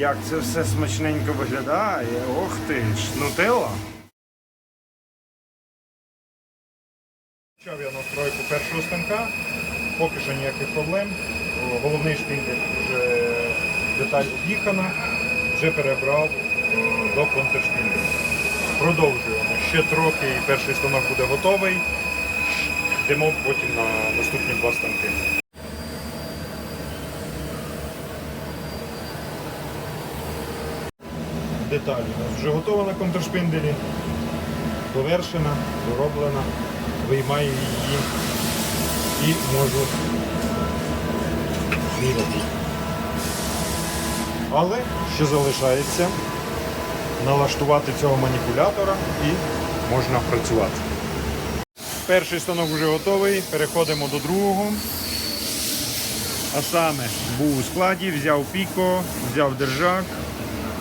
Як це все смачненько виглядає. Ох ти ж, нутелла. Почав я настройку першого станка, поки що ніяких проблем. Головний шпіндель вже деталь об'їхана, вже перебрав до контршпінделя. Продовжуємо. Ще трохи і перший станок буде готовий. Йдемо потім на наступні два станки. Деталі вже готова на контршпинделі, довершена, дороблена. Виймаю її і можу міряти. Але ще залишається налаштувати цього маніпулятора і можна працювати. Перший станок вже готовий, переходимо до другого. А саме був у складі, взяв піко, взяв держак,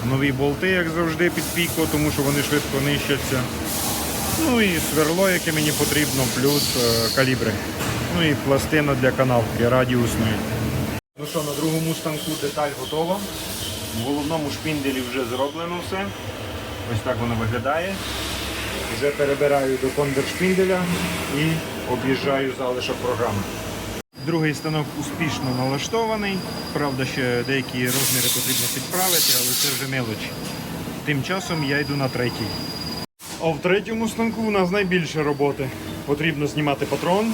нові болти, як завжди, під піко, тому що вони швидко нищаться. Ну і сверло, яке мені потрібно, плюс е, калібри. Ну і пластина для канавки радіусної. Ну що, на другому станку деталь готова. В головному шпінделі вже зроблено все. Ось так воно виглядає. Вже перебираю до кондершпінделя і об'їжджаю залишок програми. Другий станок успішно налаштований. Правда, ще деякі розміри потрібно підправити, але це вже мелочі. Тим часом я йду на третій. А в третьому станку у нас найбільше роботи. Потрібно знімати патрон,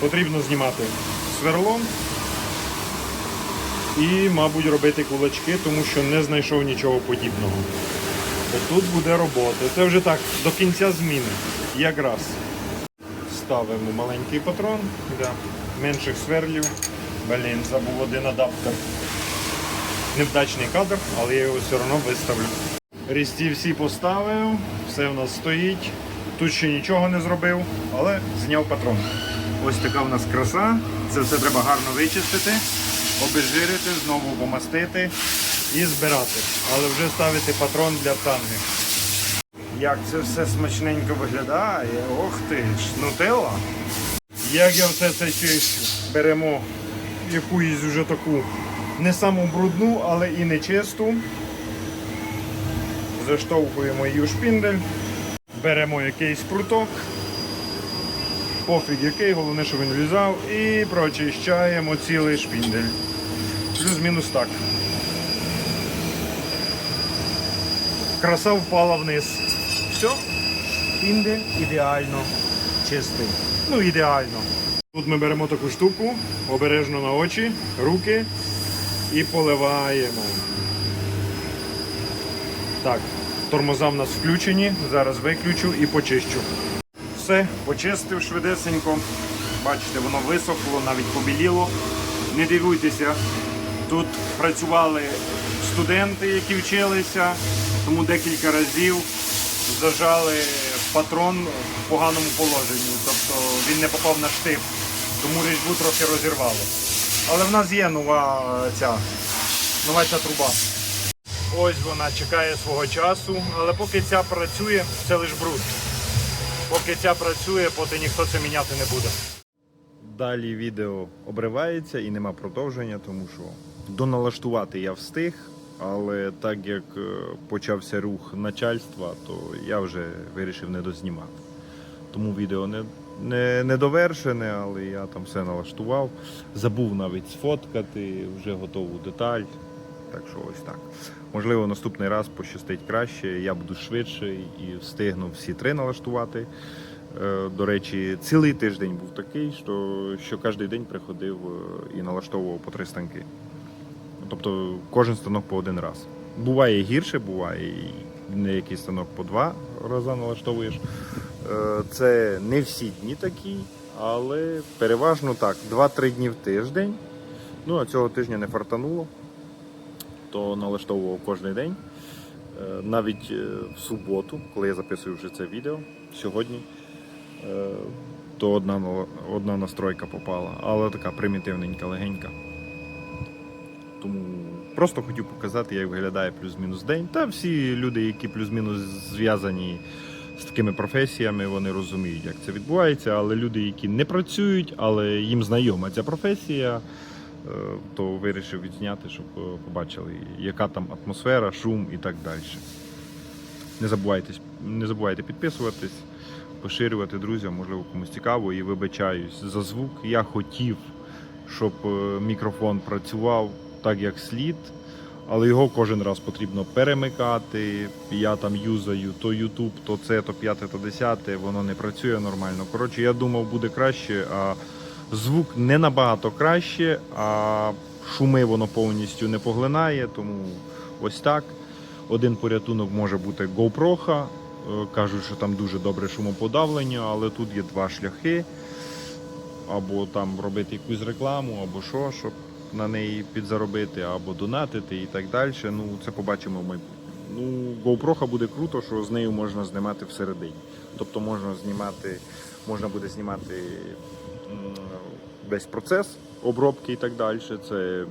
потрібно знімати сверло і, мабуть, робити кулачки, тому що не знайшов нічого подібного. Тут буде робота. Це вже так, до кінця зміни. Якраз. Ставимо маленький патрон для менших сверлів. Блін, забув один адаптер. Невдачний кадр, але я його все одно виставлю. Різці всі поставив, все в нас стоїть. Тут ще нічого не зробив, але зняв патрон. Ось така в нас краса. Це все треба гарно вичистити, обезжирити, знову помастити і збирати. Але вже ставити патрон для танги. Як це все смачненько виглядає. Ох ти ж, нутелла. Як я все це чищу, беремо якусь вже таку не саму брудну, але і не чисту. Заштовхуємо її у шпіндель, беремо якийсь пруток, пофіг який, головне, що він влізав, і прочищаємо цілий шпіндель. Плюс-мінус так. Краса впала вниз. Все, шпіндель ідеально чистий. Ну, ідеально. Тут ми беремо таку штуку, обережно на очі, руки і поливаємо. Так, тормоза в нас включені. Зараз виключу і почищу. Все, почистив швидесенько. Бачите, воно висохло, навіть побіліло. Не дивуйтеся, тут працювали студенти, які вчилися, тому декілька разів зажали патрон в поганому положенні. Тобто він не попав на штип, тому різьбу трохи розірвало. Але в нас є нова ця, нова ця труба. Ось вона чекає свого часу, але поки ця працює, це лише бруд. Поки ця працює, поки ніхто це міняти не буде. Далі відео обривається і нема продовження, тому що доналаштувати я встиг, але так як е, почався рух начальства, то я вже вирішив не дознімати. Тому відео не, не, не довершене, але я там все налаштував. Забув навіть сфоткати вже готову деталь. Так що ось так. Можливо, наступний раз пощастить краще, я буду швидше і встигну всі три налаштувати. Е, До речі, цілий тиждень був такий, що, що кожен день приходив е, і налаштовував по три станки. Тобто кожен станок по один раз. Буває гірше, буває не якийсь станок по два рази налаштовуєш. Е, Це не всі дні такі, але переважно так, 2-3 дні в тиждень. Ну а цього тижня не фартануло, то налаштовував кожен день. Е, Навіть е, в суботу, коли я записую вже це відео сьогодні, то одна, одна настройка попала, але така примітивненька, легенька. Тому просто хотів показати, як виглядає плюс-мінус день. Та всі люди, які плюс-мінус зв'язані з такими професіями, вони розуміють, як це відбувається. Але люди, які не працюють, але їм знайома ця професія, е, то вирішив відзняти, щоб е, побачили, яка там атмосфера, шум і так далі. Не забувайте, не забувайте підписуватись, поширювати друзям, можливо, комусь цікаво і вибачаюсь за звук. Я хотів, щоб е, мікрофон працював так, як слід, але його кожен раз потрібно перемикати. Я там юзаю то YouTube, то це, то п'яте, то десяте, воно не працює нормально. Коротше, я думав, буде краще, а звук не набагато краще, а шуми воно повністю не поглинає, тому ось так. Один порятунок може бути GoPro. Е, Кажуть, що там дуже добре шумоподавлення, але тут є два шляхи. Або там робити якусь рекламу, або що, щоб на неї підзаробити, або донатити і так далі. Ну, це побачимо в майбутньому. Ну, GoPro буде круто, що з нею можна знімати всередині. Тобто можна знімати, можна буде знімати весь процес обробки і так далі. Це,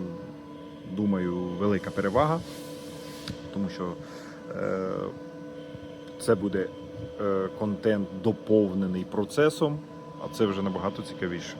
думаю, велика перевага тому що е, це буде е, контент доповнений процесом, а це вже набагато цікавіше.